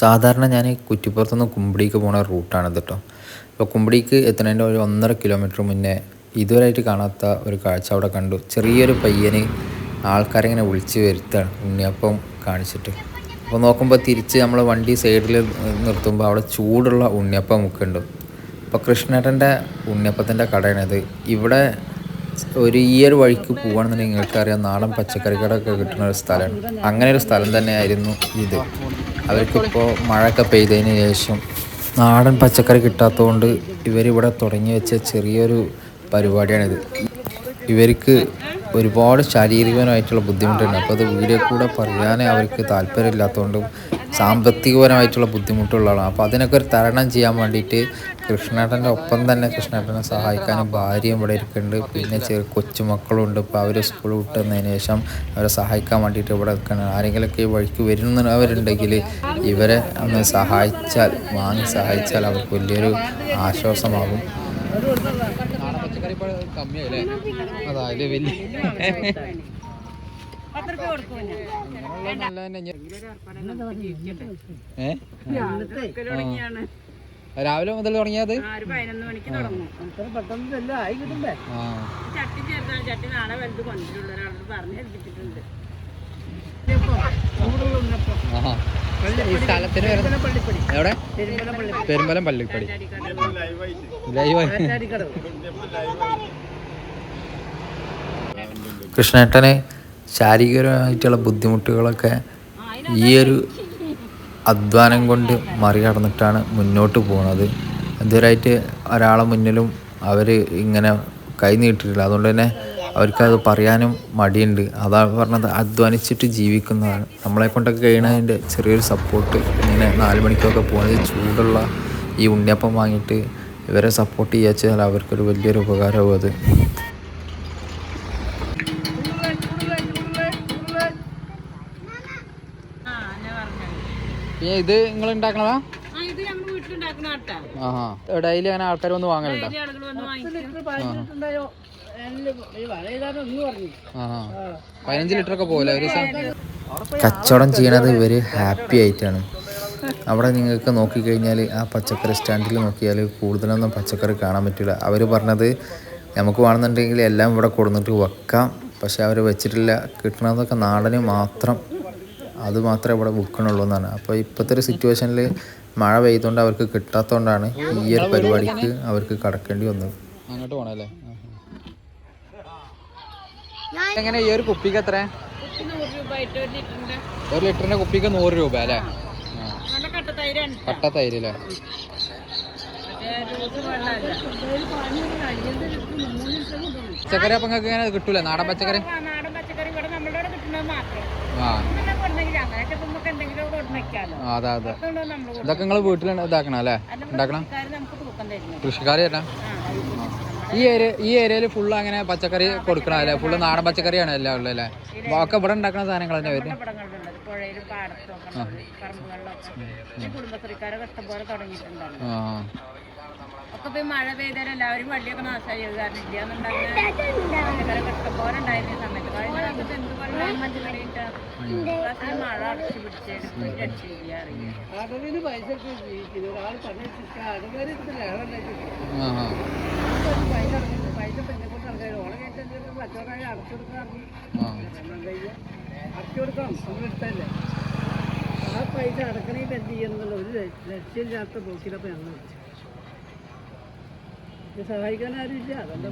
സാധാരണ ഞാൻ കുറ്റിപ്പുറത്തുനിന്ന് കുമ്പിടിക്ക് പോണ റൂട്ടാണ് കേട്ടോ അപ്പോൾ കുമ്പിടിക്ക് എത്തുന്നതിന്റെ ഒരു ഒന്നര കിലോമീറ്റർ മുന്നേ ഇതുവരെയായിട്ട് കാണാത്ത ഒരു കാഴ്ച അവിടെ കണ്ടു. ചെറിയൊരു പയ്യന് ആൾക്കാരിങ്ങനെ വിളിച്ച് വരുത്താണ് ഉണ്ണിയപ്പം കാണിച്ചിട്ട്. അപ്പോൾ നോക്കുമ്പോൾ തിരിച്ച് നമ്മൾ വണ്ടി സൈഡിൽ നിർത്തുമ്പോൾ അവിടെ ചൂടുള്ള ഉണ്ണിയപ്പം മുക്കുണ്ട് അപ്പോൾ കൃഷ്ണേട്ടന്റെ ഉണ്ണിയപ്പത്തിന്റെ കടയാണിത്. ഇവിടെ ഒരു ഒരു വഴിക്ക് പോകുകയാണെന്നുണ്ടെങ്കിൽ നിങ്ങൾക്കറിയാം. നാടൻ പച്ചക്കറി ഒക്കെ കിട്ടുന്ന ഒരു സ്ഥലമാണ് അങ്ങനെ ഒരു സ്ഥലം തന്നെയായിരുന്നു ഇത്. അവർക്കിപ്പോൾ മഴയൊക്കെ പെയ്തതിന് ശേഷം നാടൻ പച്ചക്കറി കിട്ടാത്തതുകൊണ്ട് ഇവരിവിടെ തുടങ്ങി വെച്ച ചെറിയൊരു പരിപാടിയാണിത്. ഇവർക്ക് ഒരുപാട് ശാരീരികമായിട്ടുള്ള ബുദ്ധിമുട്ടുണ്ട്. അപ്പോൾ അത് വീഡിയോ കൂടെ പറയാനേ അവർക്ക് താല്പര്യമില്ലാത്തതുകൊണ്ടും സാമ്പത്തികപരമായിട്ടുള്ള ബുദ്ധിമുട്ടുള്ള ആളാണ് അപ്പോൾ അതിനൊക്കെ ഒരു തരണം ചെയ്യാൻ വേണ്ടിയിട്ട് കൃഷ്ണേട്ടന്റെ ഒപ്പം തന്നെ കൃഷ്ണേട്ടനെ സഹായിക്കാനും ഭാര്യയും ഇവിടെ ഇരിക്കുന്നുണ്ട്. പിന്നെ ചെറിയ കൊച്ചുമക്കളുണ്ട്. ഇപ്പോൾ അവർ സ്കൂൾ വിട്ടുന്നതിന് ശേഷം അവരെ സഹായിക്കാൻ വേണ്ടിയിട്ട് ഇവിടെ ആരെങ്കിലും ആരെങ്കിലുമൊക്കെ ഈ വഴിക്ക് വരുന്നവരുണ്ടെങ്കിൽ ഇവരെ ഒന്ന് സഹായിച്ചാൽ വാങ്ങി സഹായിച്ചാൽ അവർക്ക് വലിയൊരു ആശ്വാസമാകും. അതായത് വലിയ രാവിലെ മുതൽ തുടങ്ങിയത്? ഒരു പതിനൊന്ന് മണിക്ക് തുടങ്ങും. ആ. ചട്ടി ചേർത്താണ് ചട്ടി നാളെ വലുത് കൊണ്ടിട്ടുള്ള ഒരാളോട് പറഞ്ഞ് ഏൽപ്പിച്ചിട്ടുണ്ട്. ആഹാ. ഈ സ്ഥലത്തിന് എവിടെ? പെരുമ്പലം പള്ളിപ്പടി. ലൈവായി. കൃഷ്ണേട്ടന് ശാരീരികമായിട്ടുള്ള ബുദ്ധിമുട്ടുകളൊക്കെ ഈ ഒരു അധ്വാനം കൊണ്ട് മറികടന്നിട്ടാണ് മുന്നോട്ട് പോകുന്നത് ഇതുവരായിട്ട് ഒരാളെ മുന്നിലും അവർ ഇങ്ങനെ കൈ നീട്ടിട്ടില്ല. അതുകൊണ്ട് തന്നെ അവർക്കത് പറയാനും മടിയുണ്ട്. അതാ പറഞ്ഞത് അധ്വാനിച്ചിട്ട് ജീവിക്കുന്നതാണ്. നമ്മളെ കൊണ്ടൊക്കെ കഴിയണതിന്റെ ചെറിയൊരു സപ്പോർട്ട് ഇങ്ങനെ നാല് മണിക്കൊക്കെ പോകുന്നത് ചൂടുള്ള ഈ ഉണ്ണിയപ്പം വാങ്ങിയിട്ട് ഇവരെ സപ്പോർട്ട് ചെയ്യാച്ചാൽ അവർക്കൊരു വലിയൊരു ഉപകാരമാവും അത് ആ ഞാൻ ഇത് നിങ്ങൾ ഉണ്ടാക്കണതാ ഡെയിലി അങ്ങനെ ആൾക്കാർ വന്ന് വാങ്ങലുണ്ടോ? ഡെയിലി ആളുകൾ വന്ന് വാങ്ങിക്കും. ആഹാ. പതിനഞ്ച് ലിറ്റർ ഒക്കെ പോലെ ഒരു ദിവസം? കച്ചവടം ചെയ്യണത് ഇവർ ഹാപ്പി ആയിട്ടാണ്. അവിടെ നിങ്ങൾക്ക് നോക്കിക്കഴിഞ്ഞാൽ ആ പച്ചക്കറി സ്റ്റാൻഡിൽ നോക്കിയാൽ കൂടുതലൊന്നും പച്ചക്കറി കാണാൻ പറ്റില്ല അവർ പറഞ്ഞത് നമുക്ക് വേണമെന്നുണ്ടെങ്കിൽ എല്ലാം ഇവിടെ കൊടുന്നിട്ട് വെക്കാം. പക്ഷെ അവർ വെച്ചിട്ടില്ല. കിട്ടണതൊക്കെ നാടന് മാത്രം അത് മാത്രമേ ഇവിടെ ബുക്കണുള്ളൂ എന്നാണ്. അപ്പോൾ ഇപ്പോഴത്തെ ഒരു സിറ്റുവേഷനിൽ മഴ പെയ്തുകൊണ്ട് അവർക്ക് കിട്ടാത്തതുകൊണ്ടാണ് ഈ ഒരു പരിപാടിക്ക് അവർക്ക് കടക്കേണ്ടി വന്നത്. അങ്ങോട്ട് പോകണല്ലേ എങ്ങനെ ഈ ഒരു കുപ്പിക്ക് എത്ര ഒരു ലിറ്ററിന്റെ കുപ്പിക്ക് നൂറ് രൂപ അല്ലേ? കട്ട തൈര് അല്ലേ? പച്ചക്കറി അപ്പം നിങ്ങൾക്ക് ഇങ്ങനെ കിട്ടൂല? നാടൻ പച്ചക്കറി? നാടൻ പച്ചക്കറി ഇവിടെ നമ്മളുടെ കിട്ടുന്നത് മാത്രം. അതെ അതെ. ഇതൊക്കെ നിങ്ങൾ വീട്ടിൽ ഇതാക്കണം അല്ലേ? ഉണ്ടാക്കണം? കൃഷിക്കാർ ചേട്ടാ? ഈ ഏരിയ ഈ ഏരിയയിൽ ഫുള്ള് അങ്ങനെ പച്ചക്കറി കൊടുക്കണം അല്ലേ ഫുള്ള് നാടൻ പച്ചക്കറിയാണ് എല്ലാം ഉള്ളത് അല്ലേ? ഒക്കെ ഇവിടെ ഉണ്ടാക്കുന്ന സാധനങ്ങൾ തന്നെ പാടത്തും ഒക്കെ മഴ പെയ്താൽ എല്ലാവരും വള്ളിയൊക്കെ നാശമായി. കാരണം ഇല്ല അടച്ചു പിടിച്ചേരും രക്ഷയില്ല അറിയാം ആ. പൈസ അടക്കണേക്ക് എന്ത് ചെയ്യുന്നുള്ള ഒരു ലക്ഷ്യമില്ലാത്ത പോക്കിലപ്പോൾ ഞങ്ങൾ ഇത് സഹായിക്കാൻ ആരുമില്ല. അതുകൊണ്ട്